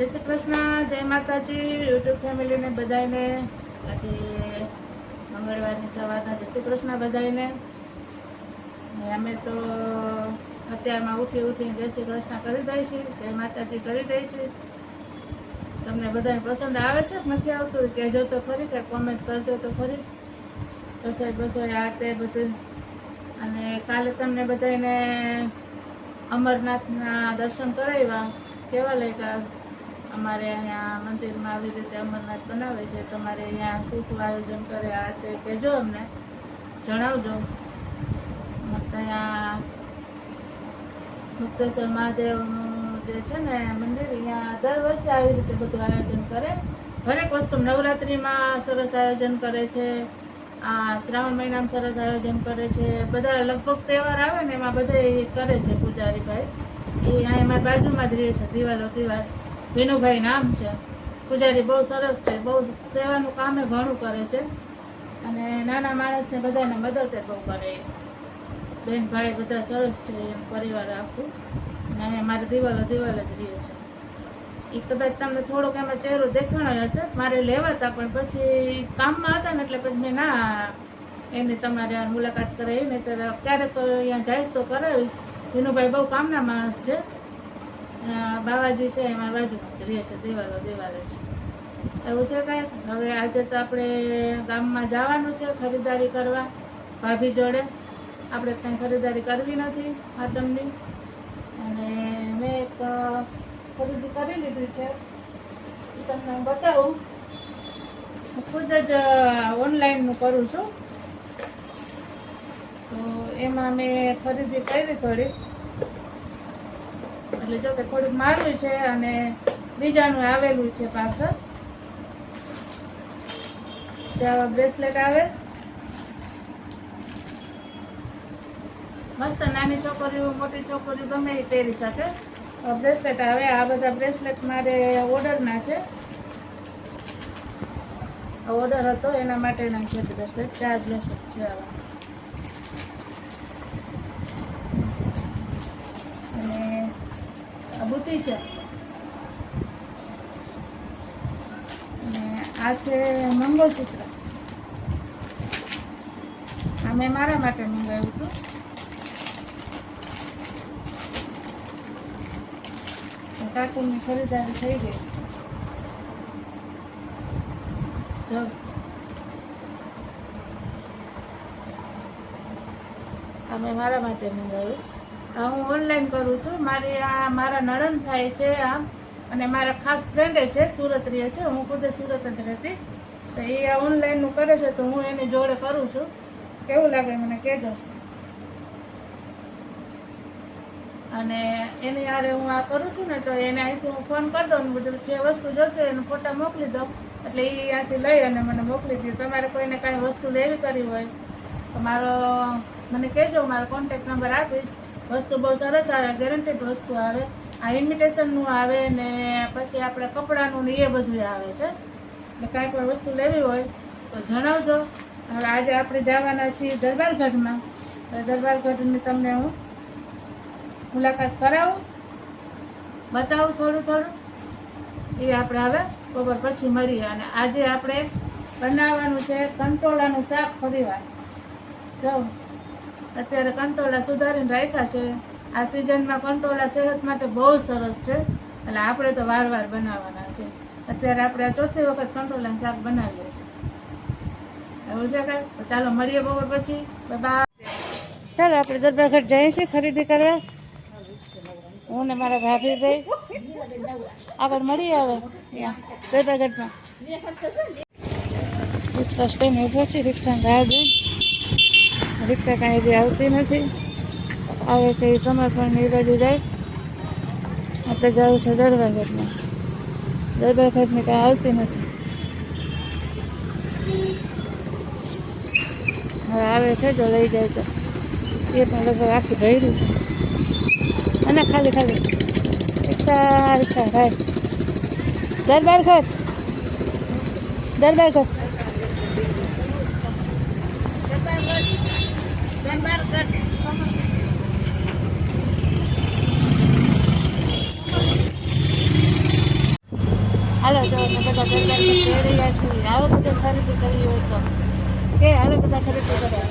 જય શ્રી કૃષ્ણ, જય માતાજી યુટ્યુબ ફેમિલીને બધાને આજે મંગળવારની સવારના જય શ્રી કૃષ્ણ બધાને અમે તો અત્યારમાં ઉઠી ઉઠીને જય શ્રી કૃષ્ણ કરી દઈશું, જય માતાજી કરી દઈશું. તમને બધાને પસંદ આવે છે નથી આવતું, કહેજો તો ખરી, કે કોમેન્ટ કરજો તો ખરી. રસોઈ બસોઈ આ તે બધું. અને કાલે તમને બધાને અમરનાથના દર્શન કરાવ્યા. કેવા લાગ્યા? અમારે અહીંયા મંદિરમાં આવી રીતે અમરનાથ બનાવે છે. તમારે અહીંયા શું શું આયોજન કરે આ તે કહેજો અમને. જણાવજો. ત્યાં મુક્તેશ્વર મહાદેવનું જે છે ને મંદિર, અહીંયા દર વર્ષે આવી રીતે બધું આયોજન કરે. હરેક વસ્તુ નવરાત્રિમાં સરસ આયોજન કરે છે. આ શ્રાવણ મહિનામાં સરસ આયોજન કરે છે. બધા લગભગ તહેવાર આવે ને એમાં બધા કરે છે પૂજારી ભાઈ. એ મારી બાજુમાં જ રહે છે, દિવાલો દિવાલ વિનુભાઈ નામ છે. પૂજારી બહુ સરસ છે. બહુ સેવાનું કામે ઘણું કરે છે. અને નાના માણસને બધાને મદદ બહુ કરે. બેન ભાઈ બધા સરસ છે એમ પરિવાર આખું. અને મારે દિવાલો દિવાલ જ રહે છે. એ કદાચ તમને થોડોક એમાં ચહેરો દેખાણો હશે. મારે લેવા હતા પણ પછી કામમાં હતા ને એટલે પછી મેં ના એની તમારે મુલાકાત કરાવી. ને ત્યારે ક્યારેક અહીંયા જઈશ તો કરાવીશ. વિનુભાઈ બહુ કામના માણસ છે. બાવાજી છે, એમાં બાજુમાં જ રહે છે, દેવાલો, દેવાલ છે એવું છે કાંઈ? હવે આજે તો આપણે ગામમાં જવાનું છે ખરીદારી કરવા, ભાભી જોડે. આપણે કંઈ ખરીદારી કરવી નથી આતમની અને મેં એક ખરીદી કરી લીધી છે. તમને હું બતાવું. હું ખુદ જ ઓનલાઈનનું કરું છું. તો એમાં મેં ખરીદી કરી થોડી. એટલે જો કે થોડુંક મારું છે અને બીજાનું આવેલું છે પાછળ ત્યાં બ્રેસલેટ આવે. મસ્ત નાની છોકરીઓ મોટી છોકરીઓ ગમે એ પહેરી શકે. બ્રેસલેટ આવે. આ બધા બ્રેસલેટ મારે ઓર્ડરના છે. ઓર્ડર હતો, એના માટેના છે બ્રેસલેટ. ચાર બ્રેસલેટ છે આવા અને આ છે. આ છે મંગળસૂત્ર. આ મેં મારા માટે મંગાવ્યું હતું. સાકુની ખરીદારી થઈ ગઈ. જો. આ મેં મારા માટે મંગાવ્યું. હું ઓનલાઈન કરું છું. મારી આ, મારા નણંદ થાય છે આમ. અને મારા ખાસ ફ્રેન્ડે છે, સુરત રહે છે. હું ખુદ સુરત જ રહેતી. તો એ આ ઓનલાઈનનું કરે છે, તો હું એની જોડે કરું છું. કેવું લાગે મને? કહેજો અને એની આરે હું આ કરું છું ને, તો એને અહીંથી હું ફોન કરી દઉં બધું જે વસ્તુ જોતી એને ફોટા મોકલી દઉં. એટલે એ અહીંથી લઈ અને મને મોકલી દે. તમારે કોઈને કાંઈ વસ્તુ લેવી કરવી હોય તો મારો, મને કહેજો, મારો કોન્ટેક નંબર આપીશ. વસ્તુ બહુ સરસ આવે ગેરંટેડ વસ્તુ આવે. આ ઇન્વિટેશનનું આવે ને પછી આપણે કપડાનું ને એ બધું આવે છે. એટલે કાંઈ પણ વસ્તુ લેવી હોય તો જણાવજો. હવે આજે આપણે જવાના છીએ દરબારગઢમાં. દરબારગઢની તમને હું મુલાકાત કરાવું. બતાવું થોડું થોડું. એ આપણે હવે બપોર પછી મળીએ. અને આજે આપણે બનાવવાનું છે કંટોળાનું શાક ફરીવાર જો અત્યારે કંટોળા સુધારીને રાખ્યા છે. આ સિઝનમાં કંટોળા સેહત માટે બહુ સરસ છે. એટલે આપણે તો વાર વાર બનાવવાના છે. અત્યારે આપણે આ ચોથી વખત કંટોળાનું શાક બનાવીએ છીએ. એવું છે કાંઈ? ચાલો મળીએ બપોર પછી. બાય ચાલો, આપણે દરબારગઢ જઈએ છીએ ખરીદી કરવા. હું ને મારા ભાભી ભાઈ આગળ મળી આવે ત્યાં દરબારગઢમાં રિક્ષા સ્ટેન્ડ ઊભો છે રિક્ષા રાહ રિક્ષા કાંઈ હજી આવતી નથી. આવે છે એ સમર્પણ એ બાજુ જાય. આપણે જવું છે દરબારગઢમાં દરબારગઢની કાંઈ આવતી નથી. હવે આવે છે જો લઈ જાય તો. એ પણ લગભગ આખી ભર્યું છે. અને ખાલી ખાલી. રિક્ષા રિક્ષા, ભાઈ. દરબાર દરબાર ઘર હાલો, જો અમે બધા રહ્યા છીએ. આવો બધા ખરીદી કરવી હોય કે હાલો બધા ખરીદી કરવા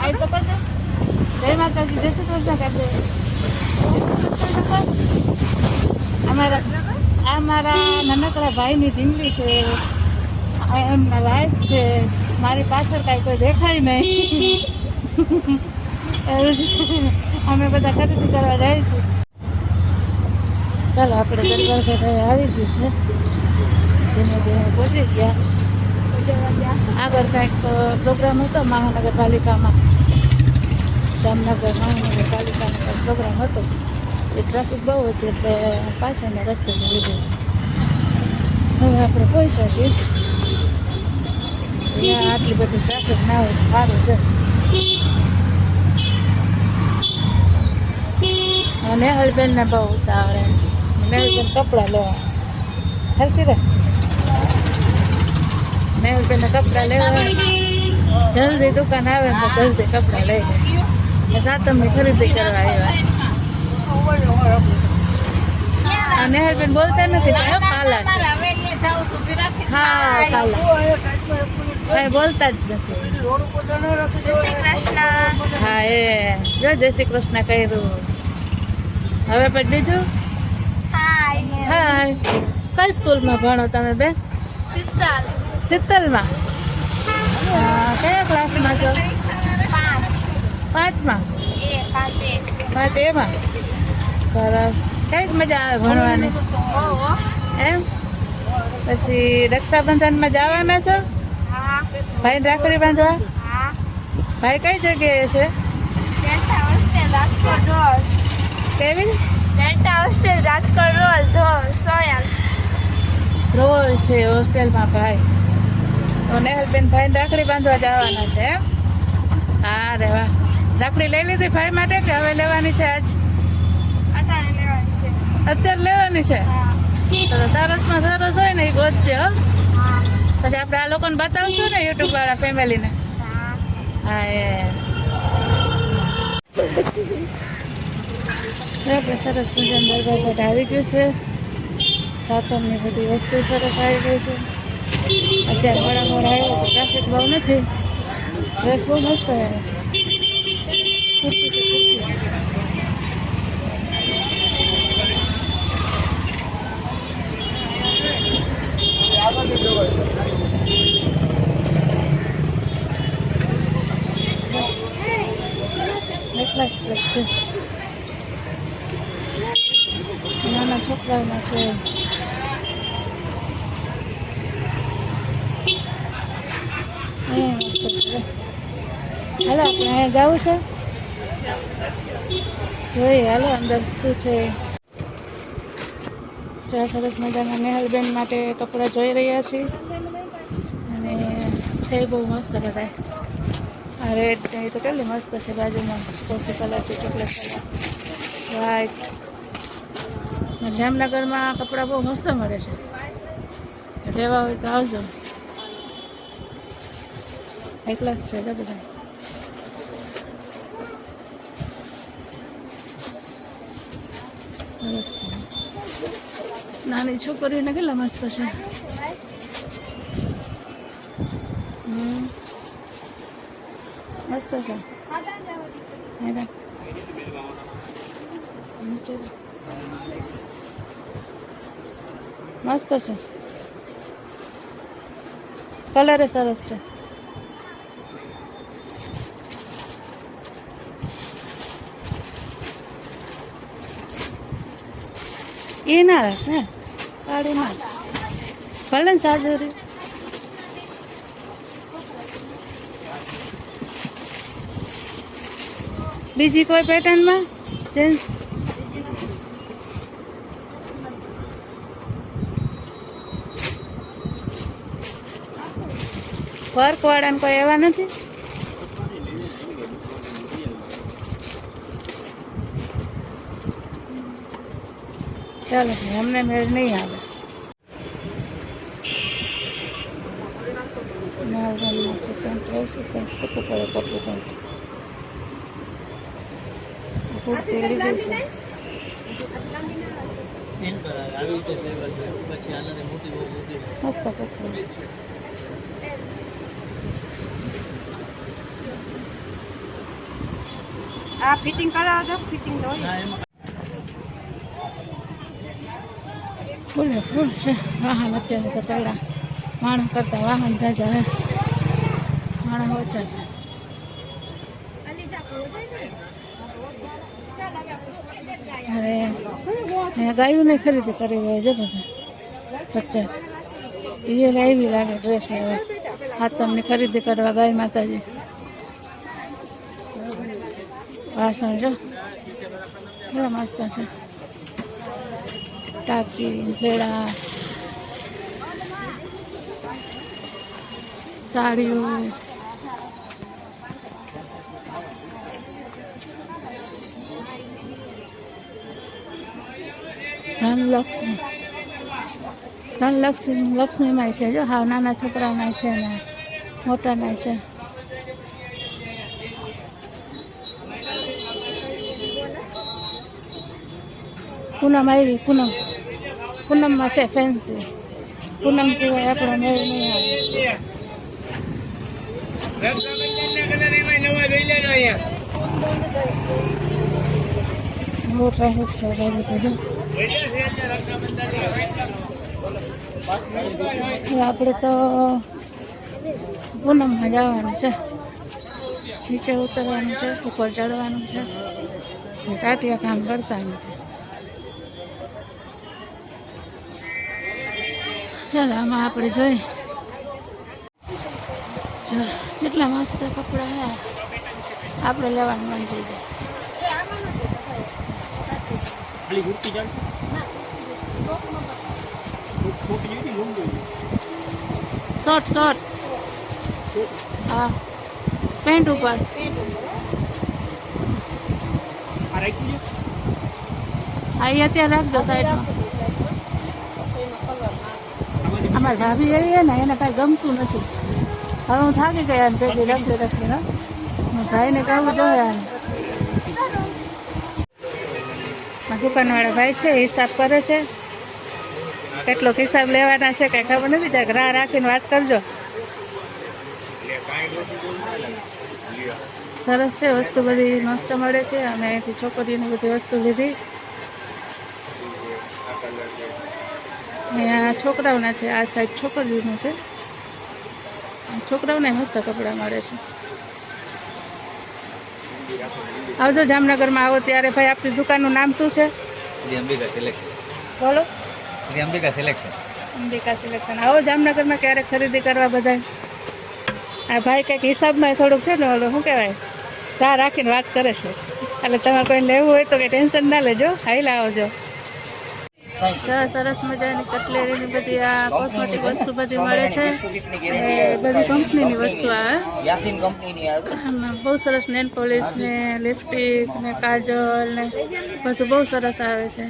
આય તો કરજો જય માતાજી, જય આ મારા નાનકડા ભાઈની ઢીંગલી છે. એમના લાઈફ છે. મારી પાછળ કાંઈ કોઈ દેખાય નહીં. અમે બધા ખરીદી કરવા જઈશું ચાલો, આપણે દરબાર ઘાટે આવી ગયું છે. ધીમે ધીમે પહોંચી ગયા. આગળ કંઈક પ્રોગ્રામ હતો મહાનગરપાલિકામાં. જામનગર મહાનગરપાલિકાનો પ્રોગ્રામ હતો. એ ટ્રાફિક બહુ હતી, એટલે પાછળના રસ્તે ગયો હવે આપણે પહોંચ્યા છીએ. આટલી બધી ટ્રાફિક ના હોય, સારું છે. અને હલબેનને બહુ ઉતાવળે નેહલબેન કપડાં લેવા. હલતી રે નેહલબેનને કપડાં લેવા. જલ્દી દુકાન આવે તો જલ્દી કપડાં લઈ લે. સાતમની ખરીદી કરવા આવ્યા. નેહલબેન બોલતા નથી, પણ હો, કાલા. કઈ બોલતા જ નથી. હા એ. જો જય શ્રી કૃષ્ણ કર્યું. હવે પછી બીજું? હાય. કઈ સ્કૂલમાં ભણો તમે બેન? શીતલમાં. હા, કયા ક્લાસમાં છો? પાંચમાં. પાંચ એમાં? સરસ. કંઈક મજા આવે ભણવાની. એમ? પછી રક્ષાબંધનમાં જવાના છો? ભાઈ રાખડી બાંધવા? ભાઈ કઈ જગ્યાએ છે? કેવી? Rajkot role soil. રોલ છે હોસ્ટેલમાં ભાઈ. તો નેહલબેન ભાઈ રાખડી બાંધવા જવાના છે એમ? હા રે વાહ. રાખડી લઈ લીધી ભાઈ માટે કે હવે લેવાની છે આજ? છે. અત્યારે લેવાની છે? તો સરસમાં સરસ હોય ને એ ગોતજે હો હા. પછી આપણે આ લોકોને બતાવશું ને યુટ્યુબ વાળા ફેમિલીને. હા, એ. સરસ મજાનું દરબાર આવી ગયું છે. સાતમની બધી વસ્તુ સરસ આવી ગઈ છે. અત્યારે મોડા મોડા આવ્યો તો ટ્રાફિક બહુ નથી. ડ્રેસ બહુ મસ્ત છે. કુર્તી એટલા જ છે નાના છોકરાઓના છે. હાલો આપણે અહીંયા જવું છે જોઈએ હાલો અંદર શું છે સરસ મજાના નેહલબેન માટે કપડાં જોઈ રહ્યા છીએ. અને છે બહુ મસ્ત બધા ને એ તો કેટલી મસ્ત છે બાજુમાં? કોફી કલર છે ચોકલેટ કલર વ્હાઈટ જામનગરમાં કપડાં બહુ મસ્ત મળે છે. લેવા હોય તો આવજો. હાઈ ક્લાસ છે એટલે બધા? નાની છોકરીઓને કેટલા મસ્ત છે. મસ્ત છે હે રાખ. નીચે રાખ. મસ્ત છે કલર સરસ છે એ ના રાખ ને કાઢી ના ભલે ને સાદું બીજી કોઈ પેટર્નમાં? જેન્ટ્સ વર્ક વાળાને કોઈ એવા નથી? ચાલો, અમને મેળ નહીં આવે. ના તો કંઈક રહેશે પડે કપડું કંઈક કુર્તી લીધી છે એન્કર આવે આવી રીતે ફ્લેવર છે પછી આનાથી મોટી બહુ મોટી મસ્ત કપડું. આ ફિટિંગ કરાવો તો. ફિટિંગ ના ફૂલે ફૂલ છે. વાહન અત્યારે તો પહેલાં માણસ કરતાં વાહન જાજા હે. માણસ ઓછા છે. અરે અહીંયા ગાયું નહીં ખરીદી કરી હોય છે બધા. બચ્ચા એ લાવી લાગે ડ્રેસ લેવા હાથમની ખરીદી કરવા ગાય માતાજી. વાસણ જો. કેવા મસ્ત છે. ટાંકી ભેળા સાડીઓ. ધનલક્ષ્મી ધનલક્ષ્મી લક્ષ્મીમાં છે જો, હાવ નાના છોકરાના છે ને મોટાના છે. પૂનમ આવી, પૂનમ. પૂનમમાં છે ફેન્સી પૂનમ સિવાય આપણો મેળ નહીં આવે. બહુ ટ્રાફિક આપણે તો પૂનમમાં જવાનું છે. નીચે ઉતરવાનું છે, ઉપર ચડવાનું છે. કાટિયા કામ કરતા નથી. ચાલો, આમાં આપણે જોઈ. કેટલા મસ્ત કપડાં આપણે લેવાનું મન થઈ જાય. ખાલી ગુટકી ચાલશે છોટી જેવી લંબી શોર્ટ શોર્ટ હા પેન્ટ ઉપર આ રાખી છે આ ઈ અત્યારે રાખજો સાઈડમાં અમારા ભાભી એવી છે ને એને કાંઈ ગમતું નથી હવે હું થાકી ગયા આને ભેગી રાખી રાખીને હું ભાઈને કહેવું જોઈએ દુકાનવાળા ભાઈ છે હિસાબ કરે છે. કેટલોક હિસાબ લેવાના છે, કાંઈ ખબર નથી ત્યાં રાહ રાખીને વાત કરજો. સરસ છે, વસ્તુ બધી મસ્ત મળે છે અમે અહીંથી છોકરીઓની બધી વસ્તુ લીધી. અહીંયા છોકરાઓના છે, આ સાઈડ છોકરીઓનું છે. છોકરાઓને મસ્ત કપડાં મળે છે. આવજો જામનગરમાં આવો ત્યારે. ભાઈ આપણી દુકાનનું નામ શું છે? અંબિકા સિલેક્શન. બોલો. અંબિકા સિલેક્શન. અંબિકા સિલેક્શન. આવો જામનગરમાં ક્યારેક ખરીદી કરવા બધા આ ભાઈ કંઈક હિસાબમાં થોડુંક છે ને ઓલું શું કહેવાય? રાહ રાખીને વાત કરે છે. એટલે તમારે કોઈ લેવું હોય તો કંઈ ટેન્શન ના લેજો. હાઈલા આવજો. સરસ સરસ મજાની કટલેરીની બધી આ કોસ્મેટિક વસ્તુ બધી મળે છે. અને બધી કંપનીની વસ્તુ આવે. બહુ સરસ નેલ પોલિશ ને લિપસ્ટિક ને કાજલ ને બધું બહુ સરસ આવે છે.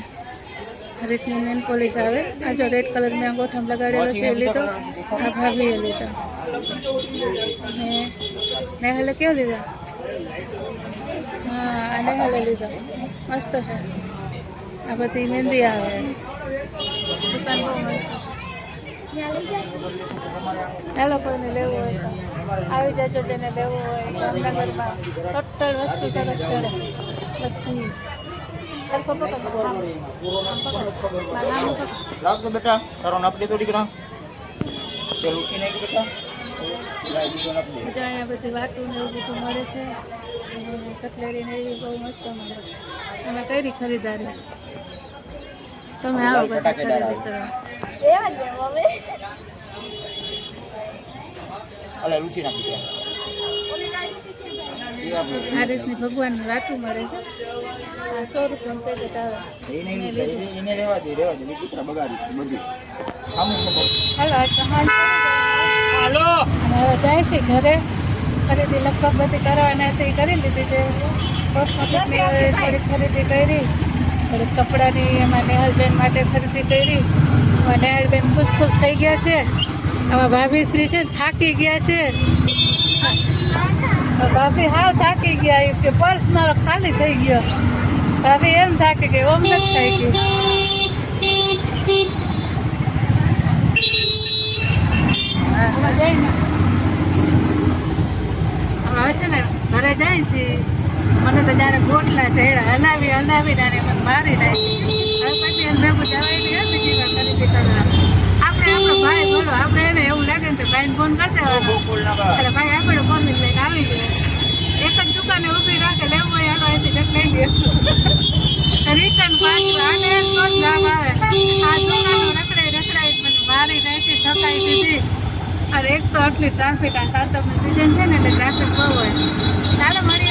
રીતની નેલ પોલિશ આવે. આ જો રેડ કલર મેં અંગોઠામ લગાડેલો છે એ લીધો. આ ભાભીએ લીધો. ને નેહાલે કેવો લીધો? હા આ નેહાલે લીધો. મસ્ત છે. બધી મહેંદી આવે દુકાન બહુ મસ્ત છે ચાલો કોઈને લેવું હોય તો આવી જજો જેને લેવું હોય જામનગરમાં ટોટલ વસ્તુ સરસ કરે બધી ચાલ પપ્પા પપ્પા આમ. આમ પકડ. મારું નામ પકડ. લાવ તો બેટા તારો નાપ દે તો દીકરા પેલું છે નહીં બેટા લાય બીજો નાપ દે બધા અહીંયા બધી વાટું ને એવું બધું મળે છે અને કટલેરી ને એવી બહુ મસ્ત મળે છે તમે કઈ ખરીદારી તમે આવો બધા ખરીદી કરવા અલે રૂચી નાખી દે આ રીતની ભગવાનની વાટું મળે છે આ સો રૂપિયા પેકેટ આવે એને રહેવા દે રહેવા દે એ બગાડી બધું અમુક હાલો આજ હાલો હવે જાય છે ઘરે ખરીદી લગભગ બધી કરવાના હતી કરી લીધી છે કોસ્મેટિકની થોડીક ખરીદી કરી એટલે કપડાની એમાં નેહલબેન માટે ખરીદી કરી. એમાં નેહલબેન ખુશ ખુશ થઈ ગયા છે. આમાં ભાભીશ્રી છે થાકી ગયા છે. ભાભી હાવ થાકી ગયા કે પર્સ મારો ખાલી થઈ ગયો. ભાભી એમ થાકી ગઈ ઓમ નથી થઈ ગયું જાય હવે છે ને, ઘરે જાય છે. મને તો જ્યારે ગોટલા ચડ્યા, હલાવી, હલાવીને અને મારી નાખી. પછી જવાય બીજી આપણે આપણો ભાઈ બોલો, આપણે એને એવું લાગે ને તો ભાઈને ફોન કરતા એટલે ભાઈ, આપણે ફોન લઈને આવી જાય એક જ દુકાને ઊભી રાખે, લેવું હોય હાલો એથી કંઈક લઈ લે રિટર્ન પાછું આને એક જ લાભ આવે. આ દુકાનો રખડાઈ રખડાઈ મને મારી નાખી થકાઈ દીધી. અને એક તો આટલી ટ્રાફિક આ સાતમની સિઝન છે ને, એટલે ટ્રાફિક બહુ હોય. ચાલો જઈએ